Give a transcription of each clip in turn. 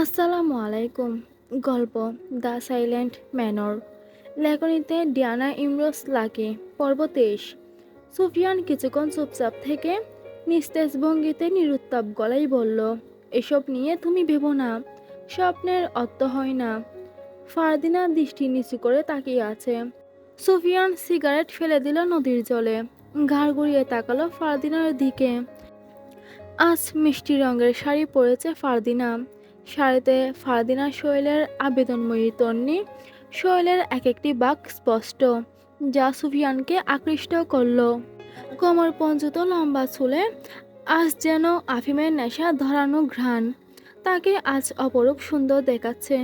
আসসালামু আলাইকুম। গল্প, দ্য সাইলেন্ট ম্যানর। লেখনীতে ডিয়ানা ইমরোজ লাকি, পর্ব তেইশ। সুফিয়ান কিছুক্ষণ চুপচাপ থেকে নিস্তেজ ভঙ্গিতে নিরুত্তাপ গলাই বলল, এসব নিয়ে তুমি ভেবো না, স্বপ্নের অর্থ হয় না। ফারদিনা দৃষ্টি নিচু করে তাকিয়ে আছে। সুফিয়ান সিগারেট ফেলে দিল নদীর জলে, ঘাড় ঘুরিয়ে তাকালো ফারদিনার দিকে। আজ মিষ্টি রঙের শাড়ি পরেছে ফারদিনা। শাড়িতে ফারদিনার শৈলের আবেদনময়ী তন্নি, শৈলের এক একটি বাক স্পষ্ট, যা সুফিয়ানকে আকৃষ্ট করল। কোমর পঞ্চত লম্বা চুলে আজ যেন আফিমের নেশা ধরানো ঘ্রাণ। তাকে আজ অপরূপ সুন্দর দেখাচ্ছে,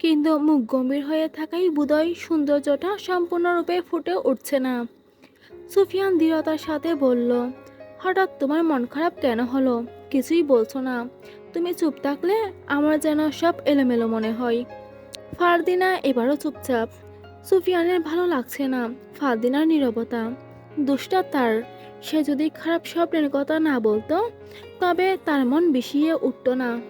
কিন্তু মুখ গম্ভীর হয়ে থাকাই বোধহয় সৌন্দর্যটা সম্পূর্ণরূপে ফুটে উঠছে না। সুফিয়ান দৃঢ়তার সাথে বলল, হঠাৎ তোমার মন খারাপ কেন হলো? কিছুই বলছো না। তুমি চুপ থাকলে আমার যেন সব এলোমেলো মনে হয়। ফারদিনা এবারও চুপচাপ। সুফিয়ানের ভালো লাগছে না ফারদিনার নীরবতা। দুষ্টা তার। সে যদি খারাপ স্বপ্নের কথা না বলতো, তবে তার মন বিষিয়ে উঠত না।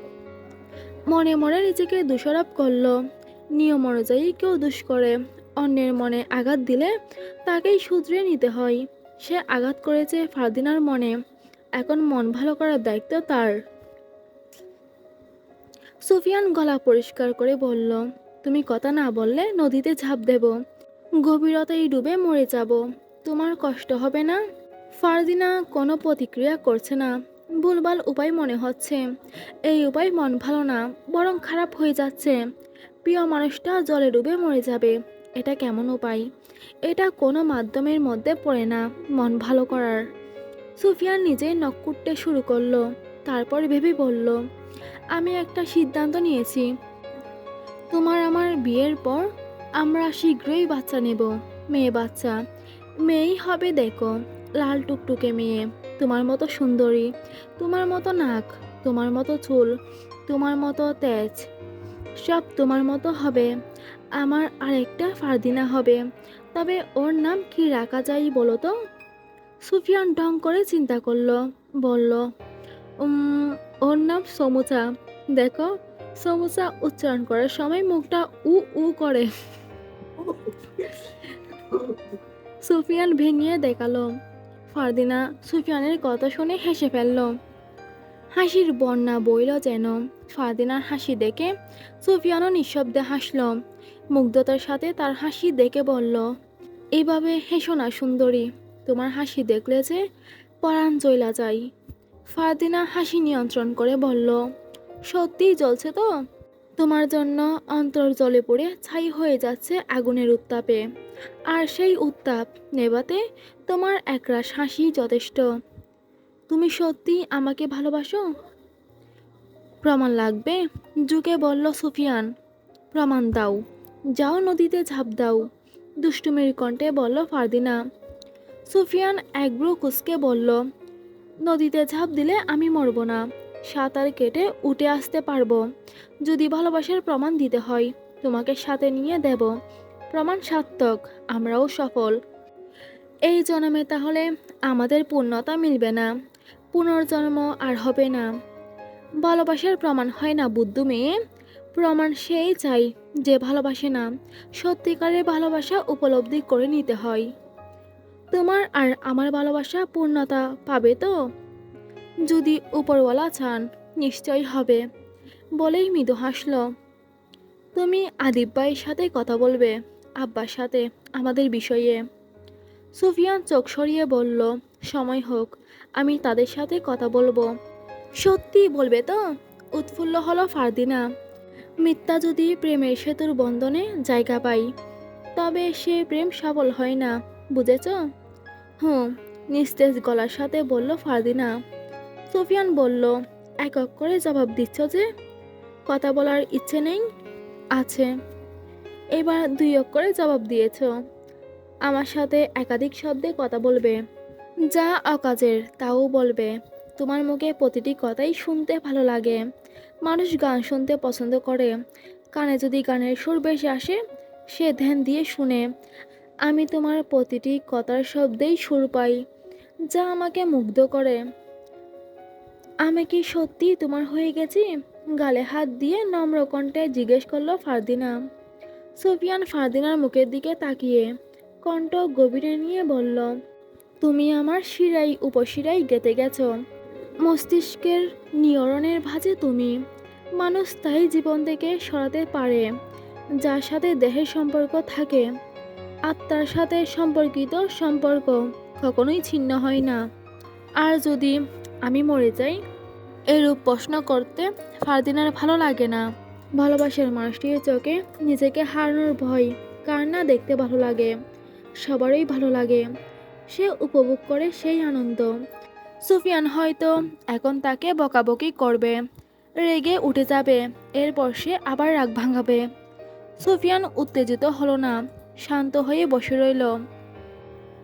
মনে মনে নিজেকে দোষারোপ করল। নিয়ম অনুযায়ী কেউ দুষ করে। অন্যের মনে আঘাত দিলে তাকেই শুধরে নিতে হয়। সে আঘাত করেছে ফারদিনার মনে। এখন মন ভালো করার দায়িত্ব তার। সুফিয়ান গলা পরিষ্কার করে বলল, তুমি কথা না বললে নদীতে ঝাঁপ দেব। গভীরতায় ডুবে মরে যাব। তোমার কষ্ট হবে না। ফারদিনা কোনো প্রতিক্রিয়া করছে না। ভুলভাল উপায় মনে হচ্ছে। এই উপায় মন ভালো না, বরং খারাপ হয়ে যাচ্ছে। প্রিয় মানুষটা জলে ডুবে মরে যাবে। এটা কেমন উপায়? এটা কোনো মাধ্যমের মধ্যে পড়ে না, মন ভালো করার। সুফিয়ান নিজেই নখ শুরু করল। তারপর ভেবে বলল আমি একটা সিদ্ধান্ত নিয়েছি। তোমার আমার বিয়ের পর আমরা শীঘ্রই বাচ্চা নেব। মেয়ে বাচ্চা। মেয়েই হবে দেখো লাল টুকটুকে মেয়ে। তোমার মতো সুন্দরী। তোমার মতো নাক। তোমার মতো চুল। তোমার মতো তেজ। সব তোমার মতো হবে। আমার আরেকটা ফারদিনা হবে। তবে ওর নাম কি রাখা যায় বলো তো? সুফিয়ান ঢং করে চিন্তা করল। বলল "উম, ওর নাম সমুচা। দেখো, সমুচা উচ্চারণ করার সময় মুখটা উ উ করে। সুফিয়ান ভেঙিয়ে দেখাল। ফারদিনা সুফিয়ানের কথা শুনে হেসে ফেলল। হাসির বন্যা বইল যেন। ফারদিনার হাসি দেখে সুফিয়ানও নিঃশব্দে হাসল। মুগ্ধতার সাথে তার হাসি দেখে বলল এইভাবে হেসো না সুন্দরী। তোমার হাসি দেখলে যে পরাণ চইলা যায়। ফারদিনা হাসি নিয়ন্ত্রণ করে বলল, সত্যিই জ্বলছে তো? তোমার জন্য অন্তর জলে পড়ে ছাই হয়ে যাচ্ছে আগুনের উত্তাপে। আর সেই উত্তাপ নেভাতে তোমার একরাশ হাসি যথেষ্ট। তুমি সত্যি আমাকে ভালোবাসো? প্রমাণ লাগবে? যুগে বলল সুফিয়ান। প্রমাণ দাও। যাও নদীতে ঝাঁপ দাও। দুষ্টুমির কণ্ঠে বলল ফারদিনা। সুফিয়ান একব্রু কুসকে বলল নদীতে ঝাঁপ দিলে আমি মরব না। সাঁতার কেটে উঠে আসতে পারব। যদি ভালোবাসার প্রমাণ দিতে হয়, তোমাকে সাথে নিয়ে দেব। প্রমাণ সার্থক, আমরাও সফল। এই জন্মে তাহলে আমাদের পূর্ণতা মিলবে না। পুনর্জন্ম আর হবে না। ভালোবাসার প্রমাণ হয় না, বুদ্ধ মেয়ে। প্রমাণ সেই চাই যে ভালোবাসে না। সত্যিকারের ভালোবাসা উপলব্ধি করে নিতে হয়। তোমার আর আমার ভালোবাসা পূর্ণতা পাবে তো? যদি উপরওয়ালা চান নিশ্চয় হবে, বলেই মৃদু হাসল। তুমি আদিব ভাইয়ের সাথে কথা বলবে, আব্বার সাথে, আমাদের বিষয়ে। সুফিয়ান চোখ সরিয়ে বলল, সময় হোক, আমি তাদের সাথে কথা বলব। সত্যি বলবে তো? উৎফুল্ল হলো ফারদিনা। মিথ্যা যদি প্রেমের সেতুর বন্ধনে জায়গা পাই, তবে সে প্রেম সফল হয় না। বুঝেছ? হুম, নিস্তেজ গলার সাথে বলল ফারদিনা। সুফিয়ান বলল, এক এক করে জবাব দিচ্ছ যে? কথা বলার ইচ্ছে নেই? আছে। এবার দুই অক্ষরে জবাব দিয়েছ। আমার সাথে একাধিক শব্দে কথা বলবে। যা অকাজের, তাও বলবে। তোমার মুখে প্রতিটি কথাই শুনতে ভালো লাগে। মানুষ গান শুনতে পছন্দ করে। কানে যদি গানের সুর বেশি আসে, সে ধ্যান দিয়ে শুনে। আমি তোমার প্রতিটি কথার শব্দেই সুর পাই, যা আমাকে মুগ্ধ করে। আমি কি সত্যি তোমার হয়ে গেছি? গালে হাত দিয়ে নম্র কণ্ঠে জিজ্ঞেস করল ফারদিনা। সুফিয়ান ফারদিনার মুখের দিকে তাকিয়ে কণ্ঠ গভীরে নিয়ে বলল, তুমি আমার শিরাই উপশিরাই গেতে গেছ। মস্তিষ্কের নিয়রণের ভাঁজে তুমি। মানুষ তাই জীবন থেকে সরাতে পারে, যার সাথে দেহের সম্পর্ক থাকে। আত্মার সাথে সম্পর্কিত সম্পর্ক কখনোই ছিন্ন হয় না। আর যদি আমি মরে যাই, এরূপ প্রশ্ন করতে ফারদিনার ভালো লাগে না। ভালোবাসার মানুষটির চোখে নিজেকে হারানোর ভয় কার না দেখতে ভালো লাগে? সবারই ভালো লাগে। সে উপভোগ করে সেই আনন্দ। সুফিয়ান হয়তো এখন তাকে বকাবকি করবে, রেগে উঠে যাবে, এরপর সে আবার রাগ ভাঙাবে। সুফিয়ান উত্তেজিত হলো না। শান্ত হয়ে বসে রইল।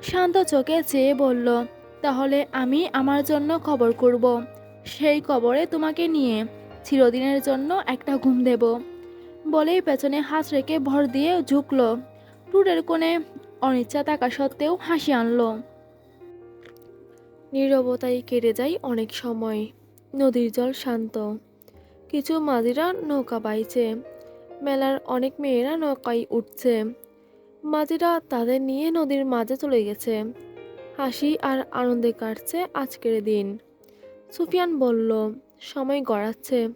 শান্ত চোখে চেয়ে বলল, তাহলে আমি আমার জন্য খবর করব। সেই কবরে তোমাকে নিয়ে চিরদিনের জন্য একটা ঘুম দেব। বলেই পেছনে হাত রেখে ভর দিয়ে ঝুঁকলো। টুরের কোণে অনিচ্ছা থাকা সত্ত্বেও হাসি আনলো। নীরবতায় কেটে যায় অনেক সময়। নদীর জল শান্ত। কিছু মাঝিরা নৌকা বাইছে। মেলার অনেক মেয়েরা নৌকায় উঠছে। মাঝিরা তাদের নিয়ে নদীর মাঝে চলে গেছে। হাসি আর আনন্দে কাটছে আজকের দিন। সুফিয়ান বলল, সময় গড়াচ্ছে।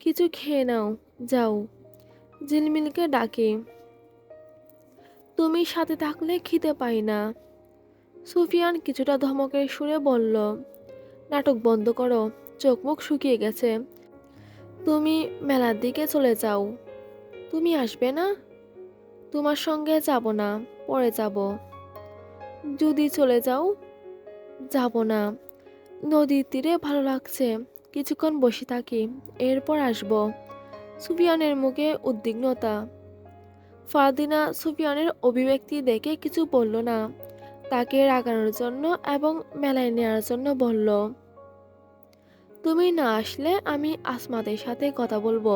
কিছু খেয়ে নাও, যাও। ঝিলমিলকে ডাকি, তুমি সাথে থাকলে খিদে পাই না। সুফিয়ান কিছুটা ধমকের সুরে বলল, নাটক বন্ধ করো চোখ মুখ শুকিয়ে গেছে। তুমি মেলার দিকে চলে যাও। তুমি আসবে না? তোমার সঙ্গে যাব না, পরে যাব। যদি চলে যাও, যাব না। নদীর তীরে ভালো লাগছে, কিছুক্ষণ বসে থাকি, এরপর আসব। সুফিয়ানের মুখে উদ্বিগ্নতা। ফারদিনা সুফিয়ানের অভিব্যক্তি দেখে কিছু বলল না। তাকে রাগানোর জন্য এবং মেলায় নেওয়ার জন্য বলল, তুমি না আসলে আমি আসমাদের সাথে কথা বলব,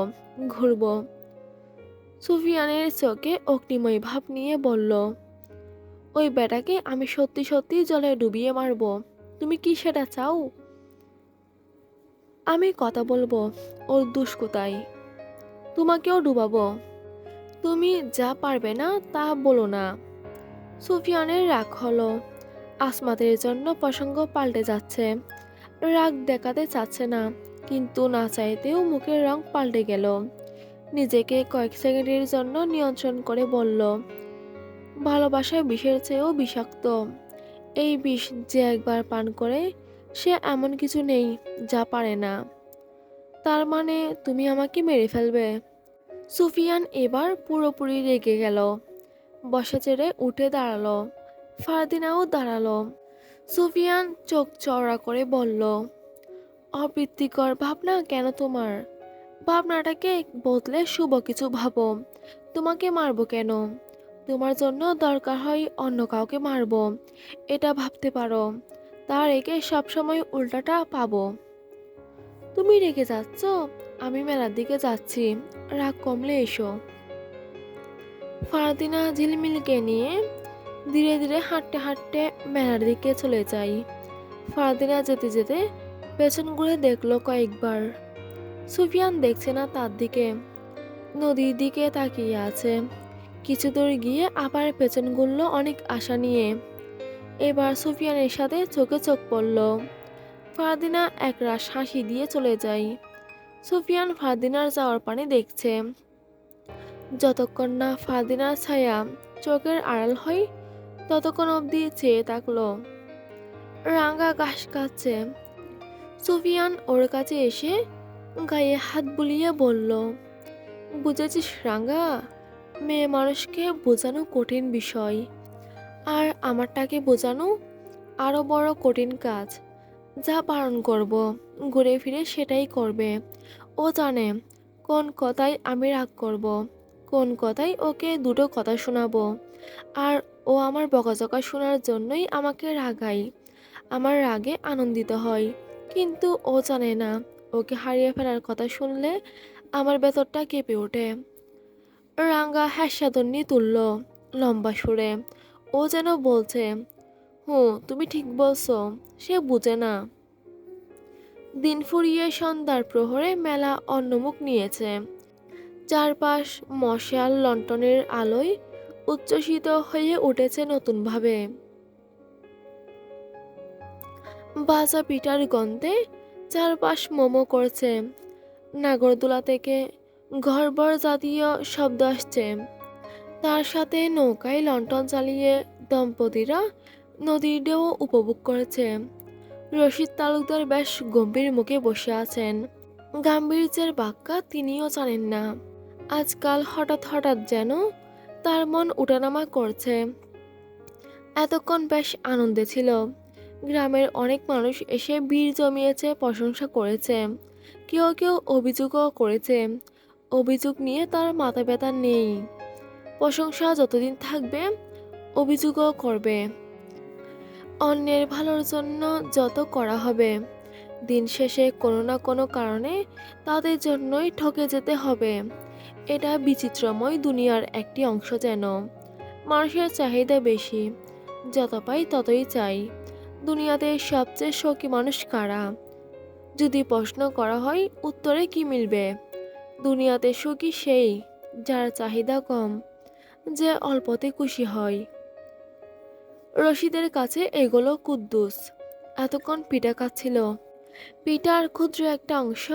ঘুরবো। সুফিয়ানের চোখে অগ্নিময় ভাব নিয়ে বলল, ওই বেটাকে আমি সত্যি সত্যি জলে ডুবিয়ে মারবো। তুমি কি সেটা চাও? আমি কথা বলব, ওর দুষ্কোতায় তোমাকেও ডুবাবো। তুমি যা পারবে না, তা বলো না। সুফিয়ানের রাগ হলো। আসমাতের জন্য প্রসঙ্গ পাল্টে যাচ্ছে। রাগ দেখাতে চাচ্ছে না, কিন্তু না চাইতেও মুখের রং পাল্টে গেল। নিজেকে কয়েক সেকেন্ডের জন্য নিয়ন্ত্রণ করে বলল ভালোবাসায় বিষের চেয়েও বিষাক্ত। এই বিষ যে একবার পান করে, সে এমন কিছু নেই যা পারে না। তার মানে তুমি আমাকে মেরে ফেলবে। সুফিয়ান এবার পুরোপুরি রেগে গেল। বসা চেড়ে উঠে দাঁড়াল। ফারদিনাও দাঁড়াল। সুফিয়ান চোখ চওড়া করে বলল, অপ্রীতিকর ভাবনা কেন তোমার? ভাবনাটাকে বদলে শুভ কিছু ভাবো। তোমাকে মারবো কেন? তোমার জন্য দরকার হয় অন্য কাউকে মারবো। এটা ভাবতে পারো। তার রেগে সবসময় উল্টাটা পাবো। তুমি রেগে যাচ্ছ, আমি মেলার দিকে যাচ্ছি। রাগ কমলে এসো। ফারদিনা ঝিলমিলকে নিয়ে ধীরে ধীরে হাঁটতে হাঁটতে মেলার দিকে চলে যাই ফারদিনা যেতে যেতে পেছন ঘুরে দেখল কয়েকবার। সুফিয়ান দেখছে না তার দিকে। নদীর দিকে তাকিয়ে আছে। কিছু দূর গিয়ে আবার পেছন ঘুরলো অনেক আশা নিয়ে। এবার সুফিয়ানের সাথে চোখে চোখ পড়ল। ফারদিনা একরাশ হাসি দিয়ে চলে যায়। সুফিয়ান ফারদিনার যাওয়ার পানে দেখছে। যতক্ষণ না ফারদিনার ছায়া চোখের আড়াল হয়, ততক্ষণ অবধি চেয়ে থাকল। রাঙা ঘাস কাচ্ছে সুফিয়ান ওর কাছে এসে গায়ে হাত বুলিয়ে বলল, বুঝেছিস রাঙ্গা, মেয়ে মানুষকে বোঝানো কঠিন বিষয়। আর আমারটাকে বোঝানো আরও বড় কঠিন কাজ। যা পালন করব, ঘুরে ফিরে সেটাই করবে। ও জানে কোন কথায় আমি রাগ করব, কোন কথায় ওকে দুটো কথা শোনাবো। আর ও আমার বকাঝকা শোনার জন্যই আমাকে রাগায়। আমার রাগে আনন্দিত হয়, কিন্তু ও জানে না ওকে হারিয়ে ফেলার কথা শুনলে আমার ভেতরটা কেঁপে ওঠে। রাঙ্গা হ্যাসাদন্নি তুলল লম্বা সুরে, ও যেন বলছে, হুঁ, তুমি ঠিক বলছো, সে বুঝে না। দিন ফুরিয়ে সন্ধ্যার প্রহরে মেলা অন্যমুখ নিয়েছে। চারপাশ মশাল লন্ঠনের আলোয় উচ্ছ্বসিত হয়ে উঠেছে নতুনভাবে। বাজা পিঠার গন্ধে চারপাশ মোমো করছে। নাগরদোলা থেকে ঘরবর জাতীয় শব্দ আসছে। তার সাথে নৌকায় লন্ঠন চালিয়ে দম্পতিরা নদীর ঢেউ উপভোগ করেছে। রশিদ তালুকদার বেশ গম্ভীর মুখে বসে আছেন। গাম্ভীর্যের বাক্যা তিনিও জানেন না। আজকাল হঠাৎ হঠাৎ যেন তার মন উঠানামা করছে। এতক্ষণ বেশ আনন্দে ছিল। গ্রামের অনেক মানুষ এসে ভিড় জমিয়েছে, প্রশংসা করেছে। কেউ কেউ অভিযোগও করেছে। অভিযোগ নিয়ে তার মাথা ব্যথা নেই। প্রশংসা যতদিন থাকবে, অভিযোগও করবে। অন্যের ভালোর জন্য যত করা হবে। দিন শেষে কোনো না কোনো কারণে তাদের জন্যই ঠকে যেতে হবে। এটা বিচিত্রময় দুনিয়ার একটি অংশ যেন। মানুষের চাহিদা বেশি। যত পাই ততই চাই। দুনিয়াতে সবচেয়ে শোকী মানুষ কারা? যদি প্রশ্ন করা হয়, উত্তরে কি মিলবে? দুনিয়াতে সুখী সেই যার চাহিদা কম, যে অল্পতে খুশি হয়। রশিদের কাছে এগুলো কুদ্দুস। এতক্ষণ পিঠা খাচ্ছিল। পিঠার ক্ষুদ্র একটা অংশ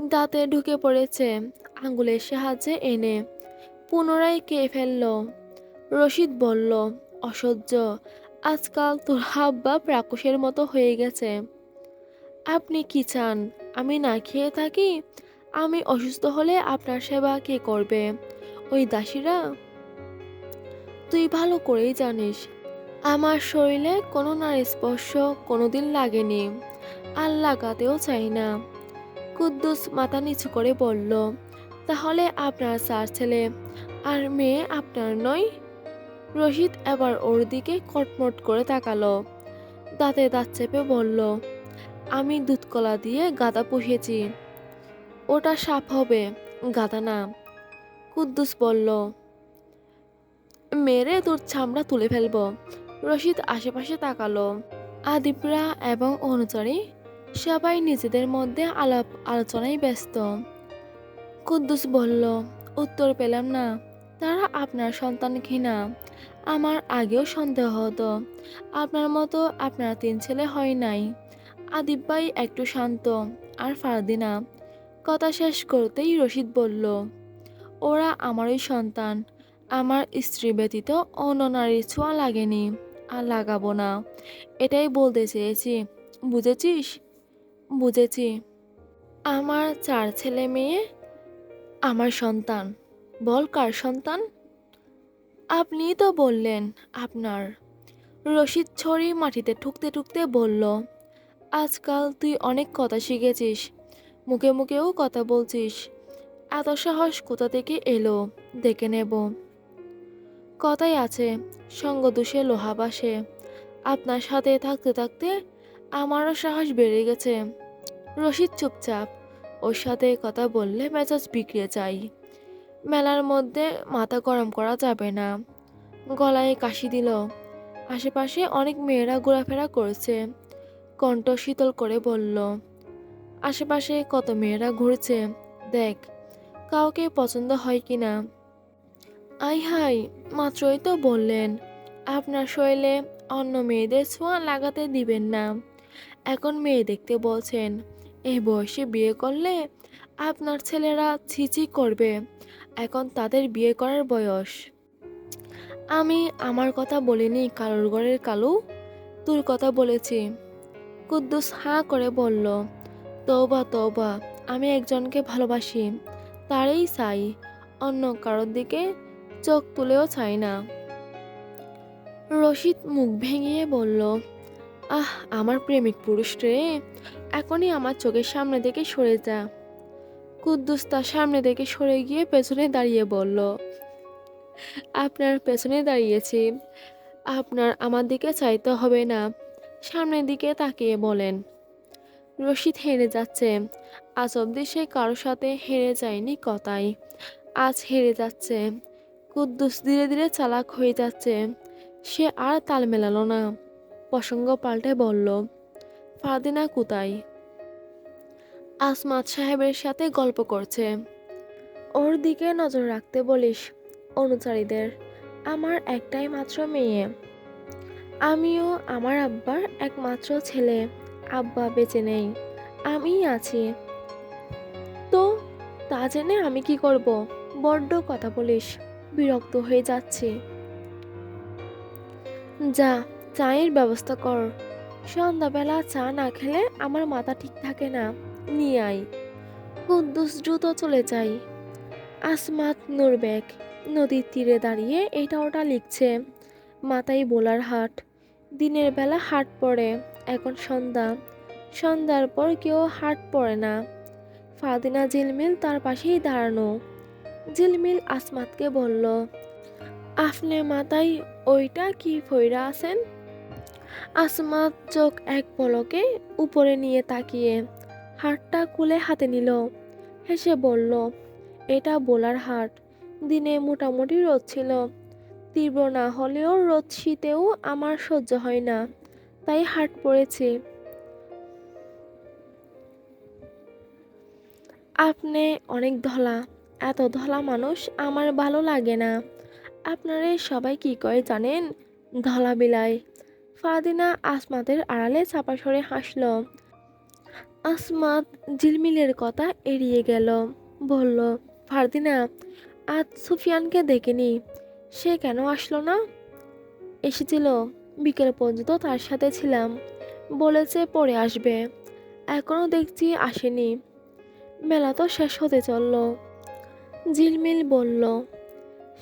দাঁতে ঢুকে পড়েছে আঙ্গুলের সাহায্যে এনে পুনরায় কে ফেলল। রশিদ বলল, অসহ্য আজকাল তোর হাব্বা প্রাকুশের মতো হয়ে গেছে। আপনি কি চান? আমি না খেয়ে থাকি? আমি অসুস্থ হলে আপনার সেবা কে করবে? ওই দাসীরা? তুই ভালো করেই জানিস, আমার শরীরে কোনো নারী স্পর্শ কোনোদিন লাগেনি। আর লাগাতেও চাই না। কুদ্দুস মাথা নিচু করে বলল, তাহলে আপনার চার ছেলে আর মেয়ে আপনার নয়? রশিদ এবার ওর দিকে কটমট করে তাকালো। দাঁতে দাঁত চেপে বলল, আমি দুধকলা দিয়ে গাদা পুষিয়েছি ওটা সাপ হবে, গাদা না। কুদ্দুস বলল, মেরে তোর ছামড়া তুলে ফেলব। রশিদ আশেপাশে তাকালো। আদিপরা এবং অনুচারী সবাই নিজেদের মধ্যে আলাপ আলোচনায় ব্যস্ত। কুদ্দুস বলল, উত্তর পেলাম না। তারা আপনার সন্তান ঘৃণা আমার আগেও সন্দেহ হতো। আপনার মতো আপনার তিন ছেলে হয় নাই। আদিব ভাই একটু শান্ত, আর ফারদিনা কথা শেষ করতেই রশিদ বলল, ওরা আমারই সন্তান। আমার স্ত্রী ব্যতীত অন্য নারীর ছোঁয়া লাগেনি, আর লাগাবো না। এটাই বলতে চেয়েছি। বুঝেছিস? বুঝেছি। আমার চার ছেলে মেয়ে? আমার সন্তান। বল কার সন্তান? আপনিই তো বললেন আপনার। রশিদ ছড়ি মাটিতে ঠুকতে ঠুকতে বলল, আজকাল তুই অনেক কথা শিখেছিস, মুখে মুখেও কথা বলছিস। এত সাহস কোথা থেকে এলো? দেখে নেব। কথাই আছে, সঙ্গ দোষে লোহা বাসে। আপনার সাথে থাকতে থাকতে আমারও সাহস বেড়ে গেছে। রশিদ চুপচাপ, ওর সাথে কথা বললে মেজাজ বিগড়ে যায়। মেলার মধ্যে মাথা গরম করা যাবে না। গলায় কাশি দিল। আশেপাশে অনেক মেয়েরা ঘোরাফেরা করছে। কণ্ঠ শীতল করে বলল, আশেপাশে কত মেয়েরা ঘুরছে? দেখ, কাউকে পছন্দ হয় কি না? আই হাই, মাত্রই তো বললেন। আপনার শরীরে অন্য মেয়েদের ছোঁয়া লাগাতে দিবেন না। এখন মেয়ে দেখতে বলছেন, এই বয়সে বিয়ে করলে আপনার ছেলেরা ছিছি করবে। এখন তাদের বিয়ে করার বয়স। আমি আমার কথা বলিনি কারোর ঘরের কালু। তোর কথা বলেছি। কুদ্দুস হাঁ করে বলল তৌবা তৌবা আমি একজনকে ভালোবাসি। তারই চাই অন্য কারোর দিকে চোখ তুলেও চাই না। রশিদ মুখ ভেঙিয়ে বলল, আহ, আমার প্রেমিক পুরুষ রে, এখনই আমার চোখের সামনে থেকে সরে যা। কুদ্দুস তার সামনে থেকে সরে গিয়ে পেছনে দাঁড়িয়ে বলল, আপনার পেছনে দাঁড়িয়েছি। আপনার আমার দিকে চাইতে হবে না। সামনের দিকে তাকিয়ে বলেন, রশিদ হেরে যাচ্ছে। আজ অব্দি সে কারোর সাথে হেরে যায়নি কথাই। আজ হেরে যাচ্ছে। কুদ্দুস ধীরে ধীরে চালাক হয়ে যাচ্ছে। সে আর তাল মেলালো না। প্রসঙ্গ পাল্টে বলল ফারদিনা কোথায়? আসমাত সাহেবের সাথে গল্প করছে। ওর দিকে নজর রাখতে বলিস, অনুচারীদের। আমার একটাই মাত্র মেয়ে। আমিও আমার আব্বার একমাত্র ছেলে। আব্বা বেঁচে নেই। আমিই আছি। তো, তা জেনে আমি কি করব? বড্ড কথা বলিস। বিরক্ত হয়ে যাচ্ছি। যা, চায়ের ব্যবস্থা কর। সন্ধ্যাবেলা চা না খেলে আমার মাথা ঠিক থাকে না। নিয়ে আয় কুদ্দুস দ্রুত চলে যাই আসমাত নুরবেক নদীর তীরে দাঁড়িয়ে এটা ওটা লিখছে মাথায় বোলার হাট। দিনের বেলা হাট পড়ে, এখন সন্ধ্যা। সন্ধ্যার পর কেউ হাট পড়ে না। ফাদিনা ঝিলমিল তার পাশেই দাঁড়ানো। ঝিলমিল আসমাতকে বলল, আপনি মাথায় ওইটা কি ফইরা আছেন? আসমাত চোখ এক পলকে উপরে নিয়ে তাকিয়ে হাটটা কুলে হাতে নিল। হেসে বলল, এটা বোলার হাট। দিনে মোটামুটি রোদ ছিল। তীব্র না হলেও রোদ শীতেও আমার সহ্য হয় না। তাই হাট পড়েছি। আপনি অনেক ধলা। এত ধলা মানুষ আমার ভালো লাগে না। আপনারে সবাই কি কয় জানেন? ধলা বিলাই ফাদিনা আসমাতের আড়ালে চাপা সরে হাসল। আসমাত ঝিলমিলের কথা এড়িয়ে গেল। বলল, ফারদিনা, আজ সুফিয়ানকে দেখেনি, সে কেন আসলো না? এসেছিল, বিকেল পর্যন্ত তার সাথে ছিলাম। বলেছে, পরে আসবে। এখনও দেখছি আসেনি। মেলা তো শেষ হতে চলল। ঝিলমিল বলল,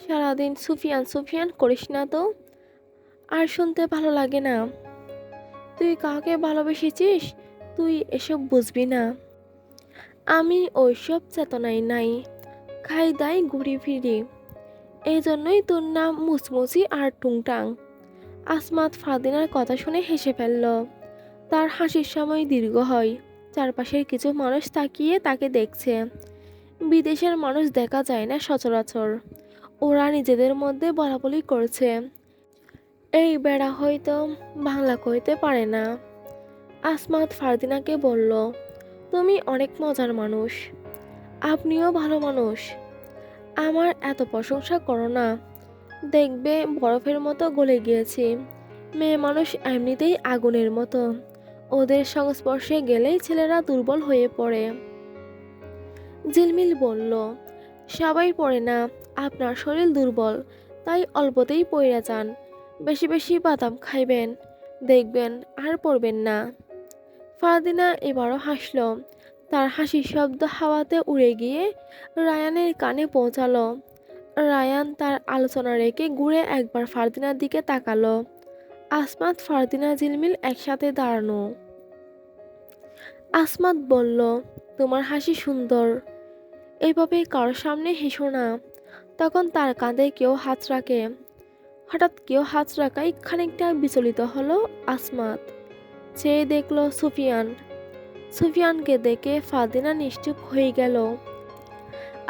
সারাদিন সুফিয়ান সুফিয়ান করিস না তো, আর শুনতে ভালো লাগে না। তুই কাউকে ভালোবেসেছিস? তুই এসব বুঝবি না। আমি ওইসব চেতনায় নাই খাই দাই ঘুরি ফিরি। এই জন্যই তোর নাম মুচমুচি আর টুংটাং। আসমাত ফাদিনার কথা শুনে হেসে ফেলল। তার হাসির সময় দীর্ঘ হয়, চারপাশের কিছু মানুষ তাকিয়ে তাকে দেখছে। বিদেশের মানুষ দেখা যায় না সচরাচর। ওরা নিজেদের মধ্যে বলাবলি করছে। এই বেড়া হয়তো বাংলা কইতে পারে না। আসমাত ফারদিনাকে বলল, তুমি অনেক মজার মানুষ। আপনিও ভালো মানুষ। আমার এত প্রশংসা করো না। দেখবে বরফের মতো গলে গিয়েছি। মেয়ে মানুষ এমনিতেই আগুনের মতো। ওদের সংস্পর্শে গেলেই ছেলেরা দুর্বল হয়ে পড়ে। ঝিলমিল বলল, সবাই পড়ে না। আপনার শরীর দুর্বল। তাই অল্পতেই পইরা যান। বেশি বেশি বাদাম খাইবেন। দেখবেন আর পড়বেন না। ফারদিনা এবারও হাসল। তার হাসির শব্দ হাওয়াতে উড়ে গিয়ে রায়ানের কানে পৌঁছালো। রায়ান তার আলোচনা রেখে ঘুরে একবার ফারদিনার দিকে তাকালো। আসমাত ফারদিনা ঝিলমিল একসাথে দাঁড়ানো। আসমাত বলল, তোমার হাসি সুন্দর। এইভাবে কারোর সামনে হেসো না তখন তার কাঁধে কেউ হাত রাখে। হঠাৎ কেউ হাত রাখায় খানিকটা বিচলিত হলো আসমাত চেয়ে দেখল সুফিয়ান। সুফিয়ানকে দেখে ফাদিনা নিশ্চুপ হয়ে গেল।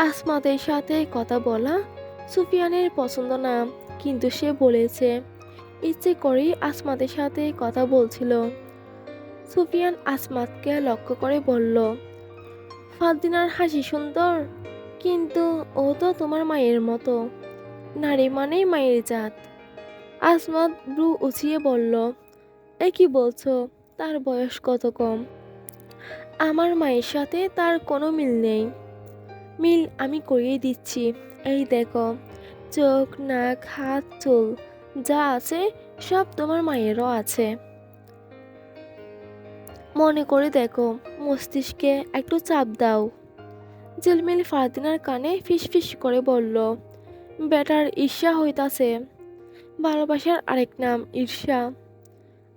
আসমাতের সাথে কথা বলা সুফিয়ানের পছন্দ না, কিন্তু সে বলেছে, ইচ্ছে করেই আসমাতের সাথে কথা বলছিল। সুফিয়ান আসমাতকে লক্ষ্য করে বলল, ফাদিনার হাসি সুন্দর, কিন্তু ও তো তোমার মায়ের মতো। নারী মানেই মায়ের জাত। আসমাত ব্রু উঁচিয়ে বলল, এ কি বলছো? তার বয়স কত কম? আমার মায়ের সাথে তার কোনো মিল নেই। মিল আমি করিয়ে দিচ্ছি। এই দেখো, চোখ, নাক, হাত, চুল, যা আছে সব তোমার মায়েরও আছে। মনে করে দেখো, মস্তিষ্কে একটু চাপ দাও। ঝিলমিল ফারদিনার কানে ফিসফিস করে বলল, বেটার ঈর্ষা হইতাছে। ভালোবাসার আরেক নাম ঈর্ষা।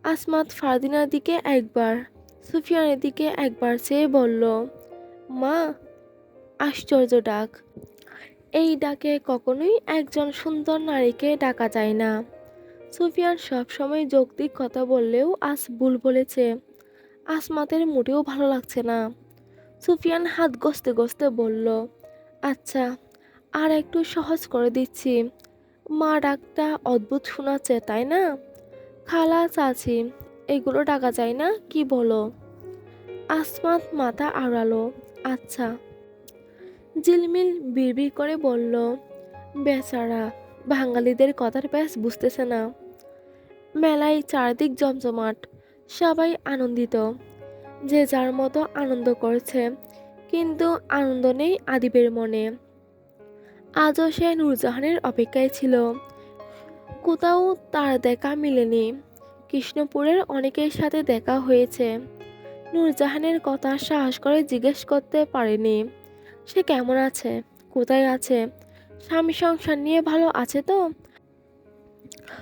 আসমাত ফারদিনার দিকে একবার, সুফিয়ানের দিকে একবার চেয়ে বলল, মা, আশ্চর্য ডাক। এই ডাকে কখনোই একজন সুন্দর নারীকে ডাকা যায় না। সুফিয়ান সবসময় যৌক্তিক কথা বললেও আজ ভুল বলেছে। আসমাতের মোটেও ভালো লাগছে না। সুফিয়ান হাত গসতে গসতে বলল আচ্ছা আর একটু সহজ করে দিচ্ছি। মা ডাকটা অদ্ভুত শোনাচ্ছে, তাই না? খালা চাচি এগুলো ডাকা যায় না, কি বলো? আসমাত মাথা আড়ালো আচ্ছা। ঝিলমিল বিড়বিড় করে বলল, বেচারা, বাঙালিদের কথার প্যাস বুঝতেছে না। মেলায় চারদিক জমজমাট, সবাই আনন্দিত। যে যার মতো আনন্দ করছে, কিন্তু আনন্দ নেই আদিবের মনে। আজও সে নূরজাহানের অপেক্ষায় ছিল। কোথাও তার দেখা মিলেনি। কৃষ্ণপুরের অনেকের সাথে দেখা হয়েছে। নূরজাহানের কথা সাহস করে জিজ্ঞেস করতে পারেনি। সে কেমন আছে? কোথায় আছে? স্বামী সংসার নিয়ে ভালো আছে তো?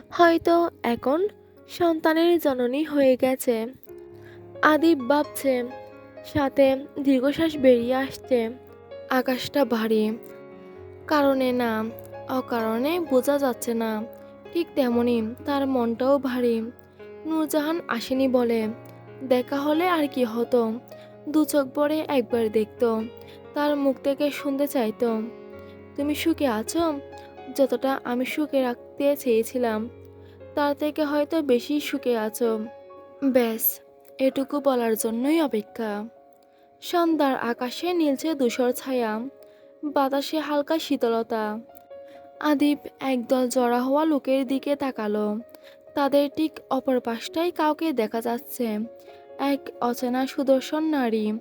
হয়তো এখন সন্তানের জননী হয়ে গেছে। আদিব ভাবছে, সাথে দীর্ঘশ্বাস বেরিয়ে আসছে। আকাশটা ভারী। কারণে না, অকারণে বোঝা যাচ্ছে না। ঠিক তেমনই, তার মনটাও ভারী। নূরজাহান আসেনি বলে। দেখা হলে আর কি হতো? দু চোখ পরে একবার দেখতো। তার মুখ থেকে শুনতে চাইতো। তুমি সুখে আছো? যতটা আমি সুখে রাখতে চেয়েছিলাম, তার থেকে হয়তো বেশি সুখে আছো। ব্যাস, এটুকু বলার জন্যই অপেক্ষা। সন্ধ্যার আকাশে নীলছে ধূসর ছায়া। বাতাসে হালকা শীতলতা। আদিব একদল জড়া হওয়া লোকের দিকে তাকালো। তাদের ঠিক অপর পাশটায় কাউকে দেখা যাচ্ছে। এক অচেনা সুদর্শন নারী।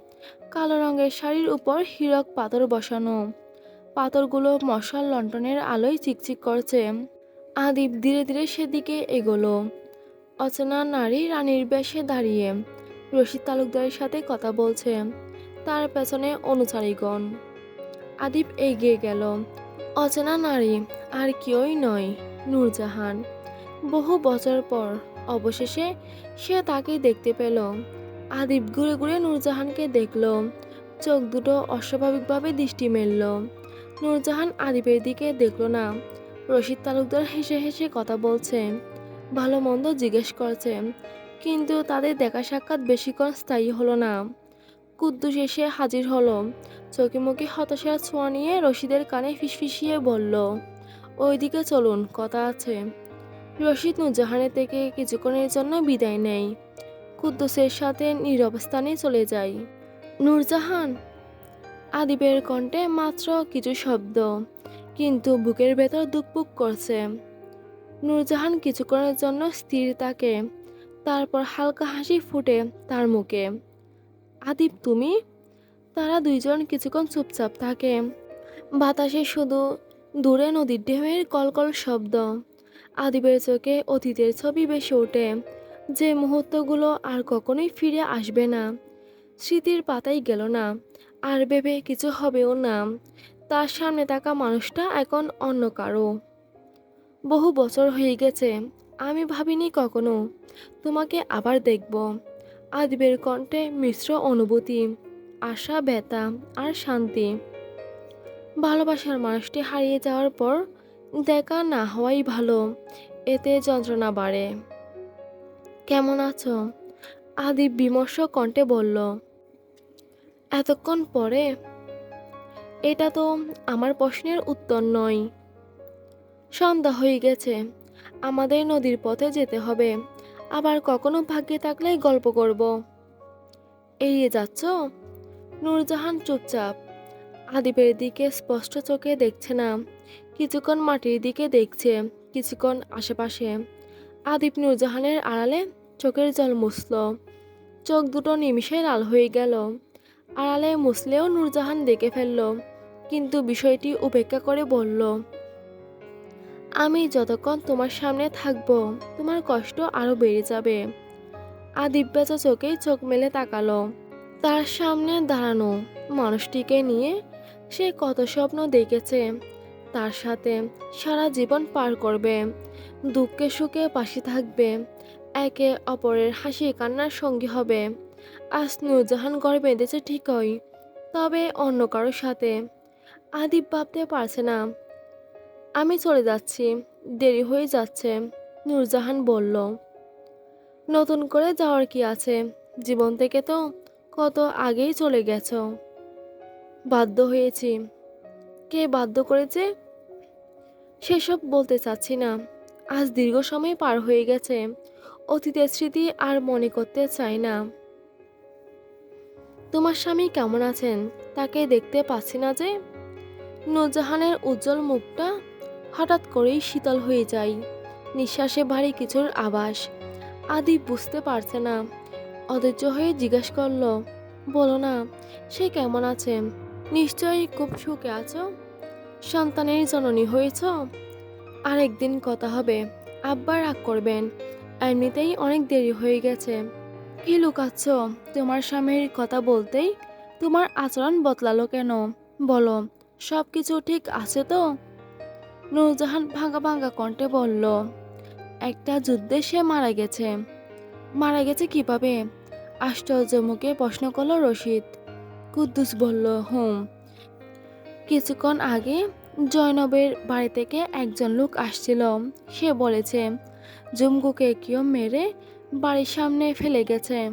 কালো রঙের শাড়ির উপর হীরক পাথর বসানো। পাথরগুলো মশাল লণ্ঠনের আলোয় চিকচিক করছে। আদিব ধীরে ধীরে সেদিকে এগোলো। অচেনা নারী রানীর বেশে দাঁড়িয়ে রশিদ তালুকদারের সাথে কথা বলছে। তার পেছনে অনুচারীগণ। আদিব এগিয়ে গেল। অচেনা নারী, আর কেউই নয়, নূরজাহান। বহু বছর পর অবশেষে সে তাকে দেখতে পেল। আদিব ঘুরে ঘুরে নূরজাহানকে দেখল। চোখ দুটো অস্বাভাবিকভাবে দৃষ্টি মেলল। নূরজাহান আদিবের দিকে দেখল না। রশিদ তালুকদার হেসে হেসে কথা বলছে। ভালো মন্দ জিজ্ঞেস করছে। কিন্তু তাদের দেখা সাক্ষাৎ বেশিক্ষণ স্থায়ী হলো না। কুদ্দুস এসে হাজির হলো। চোখে মুখে হতাশার ছোঁয়া নিয়ে রশিদের কানে ফিসফিসিয়ে বলল, ওইদিকে চলুন, কথা আছে। রশিদ নূরজাহানের থেকে কিছুক্ষণের জন্য বিদায় নেয় কুদ্দুসের সাথে নীরবস্থানে চলে যায় নূরজাহান? আদিবের কণ্ঠে মাত্র কিছু শব্দ, কিন্তু বুকের ভেতর দুকপুক করছে। নূরজাহান কিছুক্ষণের জন্য স্থির থাকে, তারপর হালকা হাসি ফুটে তার মুখে। আদিব, তুমি? তারা দুইজন কিছুক্ষণ চুপচাপ থাকে। বাতাসে শুধু দূরে নদীর ঢেউয়ের কলকল শব্দ। আদিবের চোখে অতীতের ছবি বেশি ওঠে, যে মুহূর্তগুলো আর কখনোই ফিরে আসবে না। স্মৃতির পাতাই গেল না, আর ভেবে কিছু হবেও না। তার সামনে থাকা মানুষটা এখন অন্য কারও। বহু বছর হয়ে গেছে, আমি ভাবিনি কখনো। তোমাকে আবার দেখব। আদিবের কণ্ঠে মিশ্র অনুভূতি, আশা, ব্যথা আর শান্তি। ভালোবাসার মানুষটি হারিয়ে যাওয়ার পর দেখা না হওয়াই ভালো, এতে যন্ত্রণা বাড়ে। কেমন আছো? আদিব বিমর্ষ কণ্ঠে বলল। এতক্ষণ পরে? এটা তো আমার প্রশ্নের উত্তর নয়। সন্ধ্যা হয়ে গেছে, আমাদের নদীর পথে যেতে হবে। আবার কখনো ভাগ্যে থাকলে গল্প করব। এড়িয়ে যাচ্ছ? নূরজাহান চুপচাপ। আদিবের দিকে স্পষ্ট চোখে দেখছে না। কিছুক্ষণ মাটির দিকে দেখছে, কিছুক্ষণ আশেপাশে। আদিব নূরজাহানের আড়ালে চোখের জল মুছল। চোখ দুটো নিমিষে লাল হয়ে গেল। আড়ালে মুছলেও নূরজাহান দেখে ফেলল, কিন্তু বিষয়টি উপেক্ষা করে বলল আমি যতক্ষণ তোমার সামনে থাকব, তোমার কষ্ট আরও বেড়ে যাবে। আদিব চোখে চোখ মেলে তাকালো। তার সামনে দাঁড়ানো মানুষটিকে নিয়ে সে কত স্বপ্ন দেখেছে। তার সাথে সারা জীবন পার করবে, দুঃখে সুখে পাশে থাকবে, একে অপরের হাসি কান্নার সঙ্গী হবে। আজ নূরজাহান ঘর বেঁধেছে ঠিকই, তবে অন্য কারোর সাথে। আদিব ভাবতে পারছে না আমি চলে যাচ্ছি। দেরি হয়ে যাচ্ছে, নূরজাহান বলল। নতুন করে যাওয়ার কি আছে? জীবন থেকে তো কত আগেই চলে গেছ। বাধ্য হয়েছি। কে বাধ্য করেছে? সেসব বলতে চাচ্ছি না। আজ দীর্ঘ সময় পার হয়ে গেছে। অতীতের স্মৃতি আর মনে করতে চাই না। তোমার স্বামী কেমন আছেন? তাকে দেখতে পাচ্ছি না যে। নূরজাহানের উজ্জ্বল মুখটা হঠাৎ করেই শীতল হয়ে যায়। নিঃশ্বাসে ভারী কিছুর আভাস। আদি বুঝতে পারছে না। অধৈর্য হয়ে জিজ্ঞেস করল, বলো না, সে কেমন আছে? নিশ্চয়ই খুব সুখে আছো? সন্তানের জননী হয়েছ? আরেকদিন কথা হবে। আব্বা রাগ করবেন। এমনিতেই অনেক দেরি হয়ে গেছে। কি লুকাচ্ছ? তোমার স্বামীর কথা বলতেই তোমার আচরণ বদলালো কেন? বলো সব কিছু ঠিক আছে তো? নূরজাহান ভাঙা ভাঙা কণ্ঠে বলল, একটা যুদ্ধে সে মারা গেছে। মারা গেছে কীভাবে? আশ্চর্য মুখে প্রশ্ন করল রশিদ। কুদ্দুস বলল, হুম। কিছুক্ষণ আগে জয়নবের বাড়ি থেকে একজন লোক আসছিল। সে বলেছে, জুমকুকে কেউ মেরে বাড়ির সামনে ফেলে গেছে।